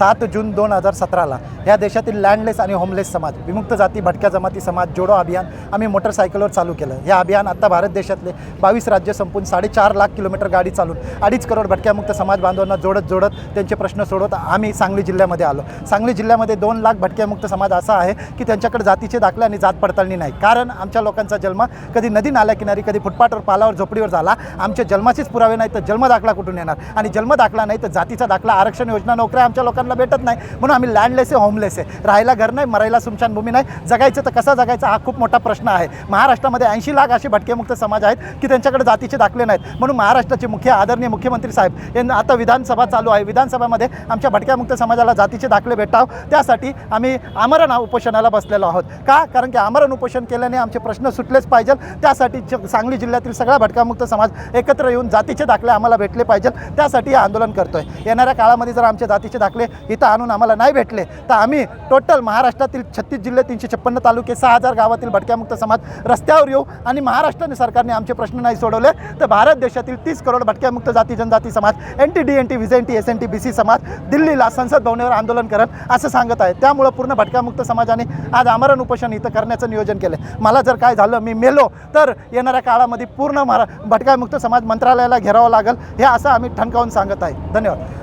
सात जून दोन हजार सतराला या देशातील लँडलेस आणि होमलेस समाज विमुक्त जाती भटक्या जमाती समाज जोडो अभियान आम्ही मोटरसायकलवर चालू केलं. हे अभियान आत्ता भारत देशातले बावीस राज्य संपून साडेचार लाख किलोमीटर गाडी चालून अडीच करोड भटक्यामुक्त समाज बांधवांना जोडत जोडत त्यांचे प्रश्न सोडवत आम्ही सांगली जिल्ह्यामध्ये आलो. सांगली जिल्ह्यामध्ये दोन लाख भटक्यामुक्त समाज असा आहे की त्यांच्याकडे जातीचे दाखले आणि जात पडताळणी नाही. कारण आमच्या लोकांचा जन्म कधी नदी नाल्याकिनारी कधी फुटपाटवर पालावर झोपडीवर झाला. आमच्या जन्माचेच पुरावे नाही तर जन्म दाखला कुठून येणार? आणि जन्म दाखला नाही तर जातीचा दाखला आरक्षण योजना नोकऱ्या आमच्या लोकांना भेटत नाही. म्हणून आम्ही लँडलेस आहे होमलेस आहे. राहायला घर नाही मरायला सुमशान नाही. जगायचं तर कसं जगायचं हा खूप मोठा प्रश्न आहे. महाराष्ट्रामध्ये ऐंशी लाख असे भटकेमुक्त समाज आहेत की त्यांच्याकडे जातीचे दाखले नाहीत. म्हणून महाराष्ट्राचे मुख्य आदरणीय मुख्यमंत्री साहेब यांना आता विधानसभा चालू आहे. विधानसभामध्ये आमच्या भटक्यामुक्त समाजाला जातीचे दाखले भेटाव. त्यासाठी आम्ही आमरण उपोषणाला बसलेलो आहोत. का? कारण की आमरण उपोषण केल्याने आमचे प्रश्न सुटलेच पाहिजे. त्यासाठी सांगली जिल्ह्यातील सगळा भटकामुक्त समाज एकत्र येऊन जातीचे दाखले आम्हाला भेटले पाहिजे. त्यासाठी आंदोलन करतोय. येणाऱ्या काळामध्ये जर आमचे जातीचे दाखले इथं आणून आम्हाला नाही भेटले. तर आम्ही टोटल महाराष्ट्रातील छत्तीस जिल्हे तीनशे छप्पन्न तालुके सहा हजार गावातील भटक्यामुक्त समाज रस्त्यावर येऊ आणि महाराष्ट्राने सरकारने आमचे प्रश्न नाही सोडवले. तर भारत देशातील तीस करोड भटक्यामुक्त जाती जनजाती समाज N T D N T V J N T S N T B C समाज दिल्लीला संसद भवनावर आंदोलन करत असं सांगत आहे त्यामुळं पूर्ण भटक्यामुक्त समाजाने आज आमरण उपोषण इथं करण्याचं नियोजन केलं. मला जर काय झालं मी मेलो तर येणाऱ्या काळामध्ये पूर्ण महा भटक्यामुक्त समाज मंत्रालयाला घेरावं लागेल हे असं आम्ही ठणकावून सांगत आहे. धन्यवाद.